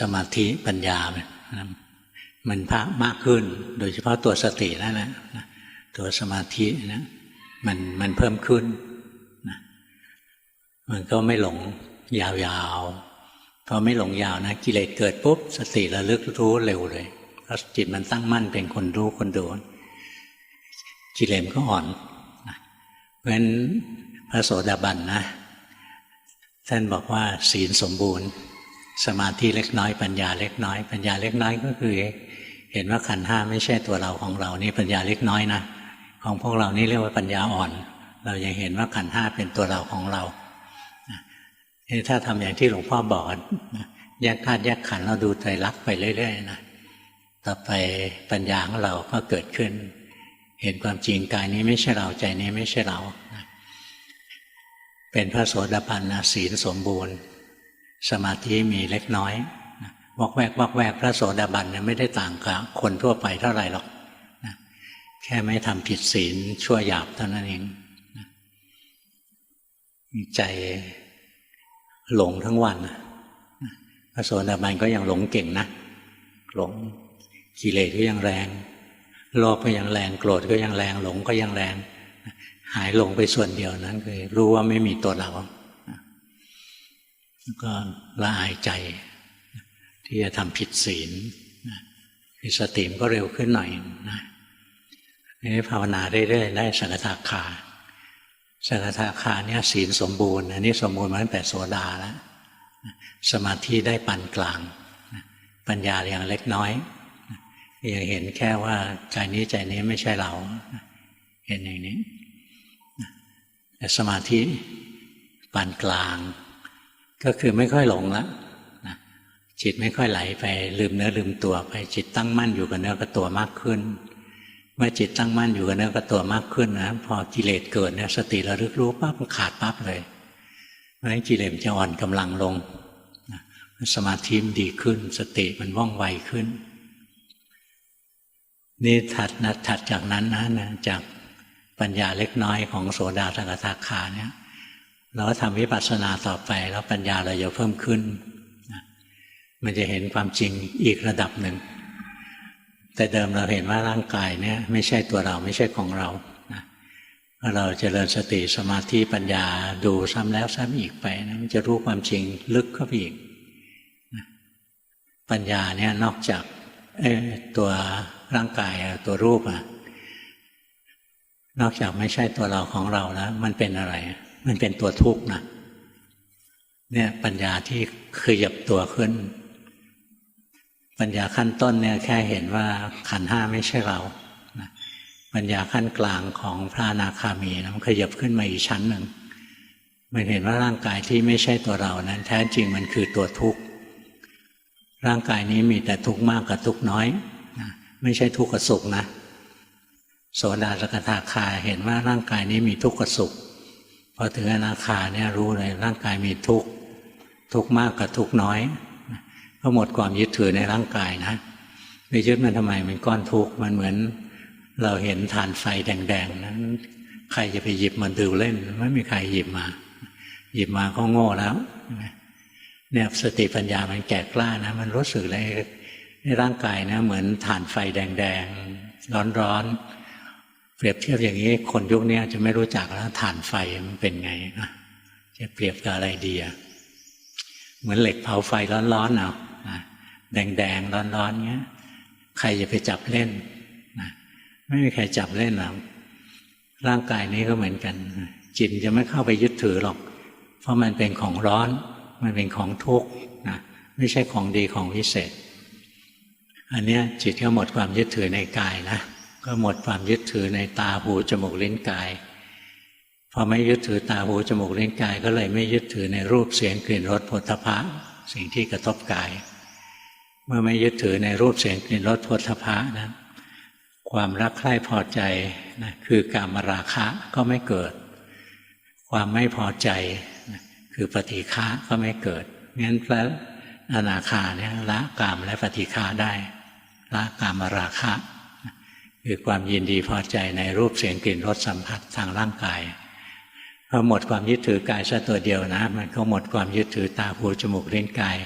สมาธิปัญญา มันพากมากขึ้น โดยเฉพาะตัวสตินั่นแหละตัวสมาธินะมันมันเพิ่มขึ้นนะมันก็ไม่หลงยาวๆพอไม่หลงยาวนะกิเลสเกิดปุ๊บ สติระลึกรู้เร็วเลยเพราะจิตมันตั้งมั่นเป็นคนรู้คนดูกิเลสก็อ่อนนะเพราะฉะนั้นพระโสดาบันนะท่านบอกว่าศีลสมบูรณ์ สมาธิเล็กน้อยปัญญาเล็กน้อย ปัญญาเล็กน้อยก็คือ เห็นว่าขันห้าไม่ใช่ตัวเราของเรานี่ปัญญาเล็กน้อยนะของพวกเรานี่เรียกว่าปัญญาอ่อน เรายังเห็นว่าขันห้าเป็นตัวเราของเราถ้าทำอย่างที่หลวงพ่อบอกแยกธาตุแยกขันเราดูใจรักไปเรื่อยๆนะต่อไปปัญญาของเราก็เกิดขึ้น เห็นความจริงกายนี้ไม่ใช่เราใจนี้ไม่ใช่เราเป็นพระโสดาบันนะศีลสมบูรณ์ สมาธิมีเล็กน้อยวอกแวกวอกแวกพระโสดาบันเนี่ยไม่ได้ต่างกับคนทั่วไปเท่าไหร่หรอกนะแค่ไม่ทำผิดศีลชั่วหยาบเท่านั้นเองนะใจหลงทั้งวันนะพระโสดาบันก็ยังหลงเก่งนะหลงกิเลสก็ยังแรง โลภก็ยังแรง โกรธก็ยังแรง หลงก็ยังแรง หายหลงไปส่วนเดียวนั้นคือรู้ว่าไม่มีตัวเรา ก็ละอายใจ ที่จะทำผิดศีลคือสติมก็เร็วขึ้นหน่อยนะนี่ภาวนาเรื่อยๆได้สังทาคาสังทาคาเนี่ยศีลสมบูรณ์อันนี้สมบูรณ์มาตั้งแต่โสดาแล้วสมาธิได้ปานกลาง ปัญญาอย่างเล็กน้อยยังเห็นแค่ว่าใจนี้ใจนี้ไม่ใช่เรา เห็นอย่างนี้แต่สมาธิปานกลาง ก็คือไม่ค่อยหลงล้วจิตไม่ค่อยไหลไปลืมเนื้อลืมตัวไปจิตตั้งมั่นอยู่กับเนื้อกับตัวมากขึ้น เมื่อจิตตั้งมั่นอยู่กับเนื้อกับตัวมากขึ้นนะพอกิเลสเกิดเนี่ยสติระลึกรู้ปั๊บมันขาดปั๊บเลยเพราะฉะนั้นกิเลสจะอ่อนกำลังลงสมาธิมันดีขึ้น สติมันว่องไวขึ้น นี่ถัดนะถัดจากนั้นนะนะจากปัญญาเล็กน้อยของโสดาสกทาคาเนี่ย เราก็ทำวิปัสสนาต่อไป แล้วปัญญาเราจะเพิ่มขึ้น มันจะเห็นความจริงอีกระดับหนึ่ง แต่เดิมเราเห็นว่าร่างกายเนี่ยไม่ใช่ตัวเราไม่ใช่ของเรานะเราจเจริญสติสมาธิปัญญาดูซ้ำแล้วซ้ำอีกไปนะมันจะรู้ความจริงลึกเข้าไปอีกปัญญาเนี่ยนอกจากตัวร่างกายตัวรูปอะนอกจากไม่ใช่ตัวเราของเราแล้วมันเป็นอะไร มันเป็นตัวทุกข์นะเนี่ยปัญญาที่ขยับตัวขึ้น ปัญญาขั้นต้นเนี่ยแค่เห็นว่าขันห้าไม่ใช่เราปัญญาขั้นกลางของพระนาคามีนะมันขยับขึ้นมาอีกชั้นหนึ่งมันเห็นว่าร่างกายที่ไม่ใช่ตัวเรานั้น แท้จริงมันคือตัวทุกข์ร่างกายนี้มีแต่ทุกข์มากกับทุกข์น้อยไม่ใช่ทุกข์กับสุขนะ โสดาสกทาคาเห็นว่าร่างกายนี้มีทุกข์กับสุข อถึงอนาคาเนี่ยรู้เลยร่างกายมีทุกข์ทุกข์มากกับทุกข์น้อย ก็หมดความยึดถือในร่างกายนะไปยึดมันทำไมมันก้อนทุกข์มันเหมือน เราเห็นฐานไฟแดงๆนั้นใครจะไปหยิบมันดูเล่น ไม่มีใครหยิบมา หยิบมาก็โง่แล้วเนี่ยสติปัญญามันแก่กล้านะ มันรู้สึกเลยในร่างกายนะ เหมือนฐานไฟแดงๆร้อนๆ เปรียบเทียบอย่างนี้คนยุคนี้จะไม่รู้จักแล้วฐานไฟมันเป็นไงจะเปรียบกับอะไรดีอะเหมือนเหล็กเผาไฟร้อนๆเอาแดงๆร้อนๆเงี้ย ใครจะไปจับเล่นนะไม่มีใครจับเล่นหรอกร่างกายนี้ก็เหมือนกัน จิตจะไม่เข้าไปยึดถือหรอก เพราะมันเป็นของร้อน มันเป็นของทุกข์นะไม่ใช่ของดีของวิเศษ อันนี้จิตก็หมดความยึดถือในกายนะ ก็หมดความยึดถือในตาหูจมูกลิ้นกาย พอไม่ยึดถือตาหูจมูกลิ้นกาย ก็เลยไม่ยึดถือในรูปเสียงกลิ่นรสผลพะสิ่งที่กระทบกาย เมื่อไม่ยึดถือในรูปเสียงกลิ่นรสพุทธะนะความรักใคร่พอใจนะคือการมราคะก็ไม่เกิด ความไม่พอใจนะคือปฏิฆะก็ไม่เกิดงั้นพระอนาคาเนี่ยละกามและปฏิฆะได้ละกามราคะ คือความยินดีพอใจในรูปเสียงกลิ่นรสสัมผัสทางร่างกายพอหมดความยึดถือกายซะตัวเดียวนะ มันก็หมดความยึดถือตาหูจมูกเล่นกาย